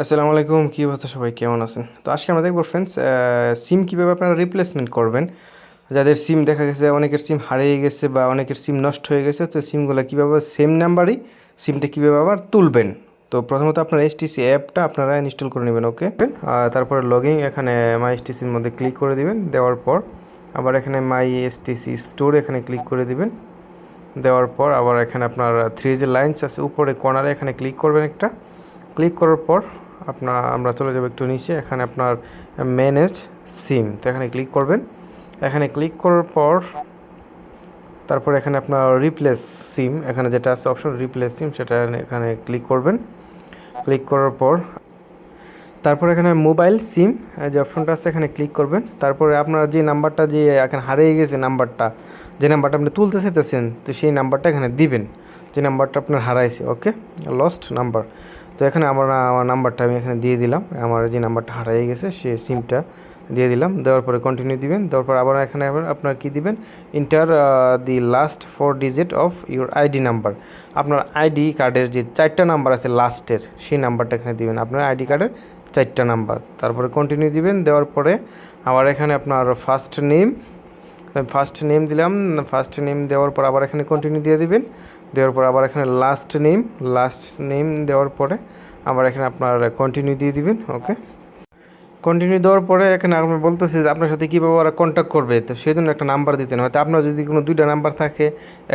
আসসালামু আলাইকুম, কী অবস্থা সবাই? কেমন আছেন? তো আজকে আমরা দেখব ফ্রেন্ডস সিম কীভাবে আপনারা রিপ্লেসমেন্ট করবেন। যাদের সিম দেখা গেছে, অনেকের সিম হারিয়ে গেছে বা অনেকের সিম নষ্ট হয়ে গেছে, তো সিমগুলো কীভাবে সেম নাম্বারই সিমটা কীভাবে আবার তুলবেন? তো প্রথমত আপনার এসটিসি অ্যাপটা আপনারা ইনস্টল করে নেবেন ওকে তারপরে লগিং এখানে মাই এসটিসির মধ্যে ক্লিক করে দিবেন, দেওয়ার পর আবার এখানে মাই এসটিসি স্টোর এখানে ক্লিক করে দিবেন। দেওয়ার পর আবার এখানে আপনার থ্রি যে লাইনস আছে, উপরে কর্নারে এখানে ক্লিক করবেন একটা। ক্লিক করার পর আপনার আমরা চলে যাব একটু নিচে, এখানে আপনার ম্যানেজ সিম তো এখানে ক্লিক করবেন। এখানে ক্লিক করার পর, তারপর এখানে আপনার রিপ্লেস সিম এখানে যেটা আছে অপশন রিপ্লেস সিম সেটা এখানে ক্লিক করবেন। ক্লিক করার পর, তারপর এখানে মোবাইল সিম যে অপশনটা আছে, এখানে ক্লিক করবেন। তারপরে আপনার যে নাম্বারটা যে এখানে হারিয়ে গেছে নাম্বারটা, যে নাম্বারটা আপনি তুলতে চাইতেছেন, তো সেই নাম্বারটা এখানে দিবেন। যে নাম্বারটা আপনার হারাইছে ওকে লস্ট নাম্বার তো এখানে আমার আমার নাম্বারটা আমি এখানে দিয়ে দিলাম। আমার যে নাম্বারটা হারিয়ে গেছে, সে সিমটা দিয়ে দিলাম। দেওয়ার পরে কন্টিনিউ দিবেন। দেওয়ার পর আবার এখানে আবার আপনার কী দিবেন? Enter the last four digit of your ID number আপনার আইডি কার্ডের যে চারটা নাম্বার আছে লাস্টের সেই নাম্বারটা এখানে দিবেন। আপনার আইডি কার্ডের চারটা নাম্বার তারপরে কন্টিনিউ দিবেন। দেওয়ার পরে আবার এখানে আপনার ফার্স্ট নেম ফার্স্ট নেম দিলাম। ফার্স্ট নেম দেওয়ার পর আবার এখানে কন্টিনিউ দিয়ে দিবেন। দেওয়ার পর আবার এখানে লাস্ট নেম লাস্ট নেম দেওয়ার পরে আবার এখানে আপনার কন্টিনিউ দিয়ে দিবেন ওকে কন্টিনিউ দেওয়ার পরে এখানে আপনার বলতেছে যে আপনার সাথে কীভাবে ওরা কন্ট্যাক্ট করবে। তো সেই জন্য একটা নাম্বার দিতেন। হয়তো আপনার যদি কোনো দুইটা নাম্বার থাকে,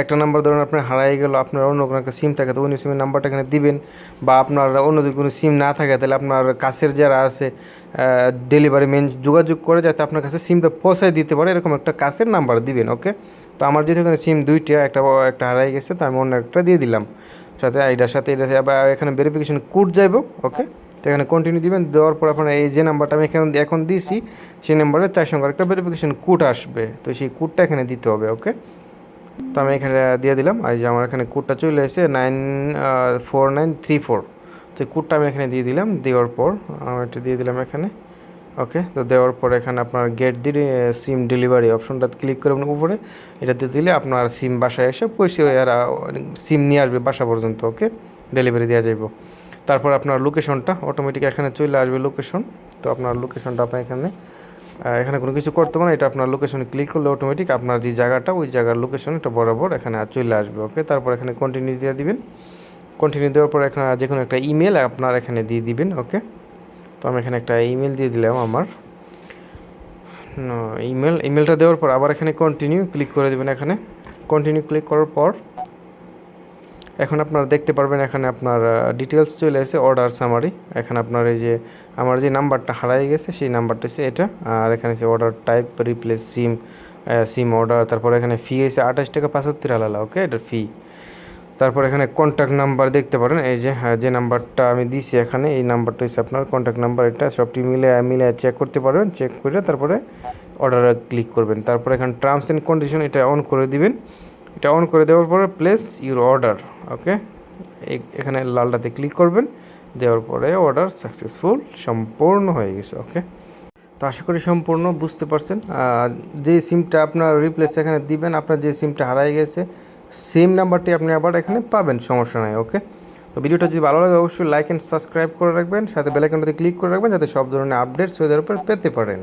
একটা নাম্বার ধরুন আপনার হারাই গেল, আপনার অন্য কোনো একটা সিম থাকে, তো অন্য সিমের নাম্বারটা এখানে দিবেন। বা আপনার অন্য যদি কোনো সিম না থাকে, তাহলে আপনার কাছের যারা আছে ডেলিভারি মেন যোগাযোগ করে যাতে আপনার কাছে সিমটা পৌঁছায় দিতে পারে, এরকম একটা কাছের নাম্বার দিবেন ওকে তো আমার যেহেতু এখানে সিম দুইটা, একটা একটা হারাই গেছে, তো আমি অন্য একটা দিয়ে দিলাম। সাথে এইটার সাথে এটা, আবার এখানে ভেরিফিকেশন কোড যাইব ওকে এখানে কন্টিনিউ দিবেন, দেওয়ার পর আপনার এই যে নাম্বারটা আমি এখানে এখন দিয়েছি সেই নাম্বারে চার সঙ্গে একটা ভেরিফিকেশন কোড আসবে। তো সেই কোডটা এখানে দিতে হবে ওকে তো আমি এখানে দিয়ে দিলাম আর যে আমার এখানে কোডটা চলে এসে nine four nine three four তো কোডটা আমি এখানে দিয়ে দিলাম, দেওয়ার পর এটা দিয়ে দিলাম এখানে ওকে তো দেওয়ার পর এখানে আপনার গেট দিয়ে সিম ডেলিভারি অপশনটা ক্লিক করবেন উপরে এটাতে দিলে আপনার সিম বাসায় এসে পয়সা সিম নিয়ে আসবে বাসা পর্যন্ত ওকে ডেলিভারি দেওয়া যাইব। তারপর আপনার লোকেশনটা অটোমেটিক এখানে চলে আসবে লোকেশন তো আপনার লোকেশনটা আপনার এখানে। এখানে কোনো কিছু করতে পারেন এটা আপনার লোকেশনে ক্লিক করলে অটোমেটিক আপনার যে জায়গাটা, ওই জায়গার লোকেশন এটা বরাবর এখানে চলে আসবে ওকে তারপর এখানে কন্টিনিউ দিয়ে দিবেন। কন্টিনিউ দেওয়ার পর এখানে যে কোনো একটা ইমেল আপনার এখানে দিয়ে দিবেন ওকে তো আমি এখানে একটা ইমেল দিয়ে দিলাম আমার। ইমেল ইমেলটা দেওয়ার পর আবার এখানে কন্টিনিউ ক্লিক করে দেবেন এখানে। কন্টিনিউ ক্লিক করার পর এখন আপনারা দেখতে পারবেন, এখানে আপনার ডিটেলস চলে এসে অর্ডার সামারি এখানে আপনার এই যে, আমার যে নাম্বারটা হারাই গেছে, সেই নাম্বারটা হচ্ছে এটা। আর এখানে হচ্ছে order type replace SIM SIM order তারপর এখানে ফি এসে আঠাশ টাকা পঁচাত্তর আলাদা ওকে এটা ফি তারপর এখানে কন্ট্যাক্ট নাম্বার দেখতে পারেন, এই যে হ্যাঁ যে নাম্বারটা আমি দিছি এখানে, এই নাম্বারটা হচ্ছে আপনার কন্ট্যাক্ট নাম্বার এটা সবটি মিলে মিলে চেক করতে পারবেন চেক করে তারপরে অর্ডারে ক্লিক করবেন। তারপর এখানে টার্মস অ্যান্ড কন্ডিশন এটা অন করে দিবেন। এটা অন করে দেওয়ার পরে প্লেস ইউর অর্ডার ওকে এখানে লালটাতে ক্লিক করবেন, দেওয়ার পরে অর্ডার সাকসেসফুল সম্পূর্ণ হয়ে গেছে ওকে তো আশা করি সম্পূর্ণ বুঝতে পারছেন। যে সিমটা আপনার রিপ্লেস এখানে দিবেন, আপনার যে সিমটা হারাই গেছে সেম নাম্বারটি আপনি আবার এখানে পাবেন, সমস্যা নাই ওকে তো ভিডিওটা যদি ভালো লাগে, অবশ্যই লাইক অ্যান্ড সাবস্ক্রাইব করে রাখবেন, সাথে বেলাইকনটাতে ক্লিক করে রাখবেন, যাতে সব ধরনের আপডেটস ওদের উপর পেতে পারেন।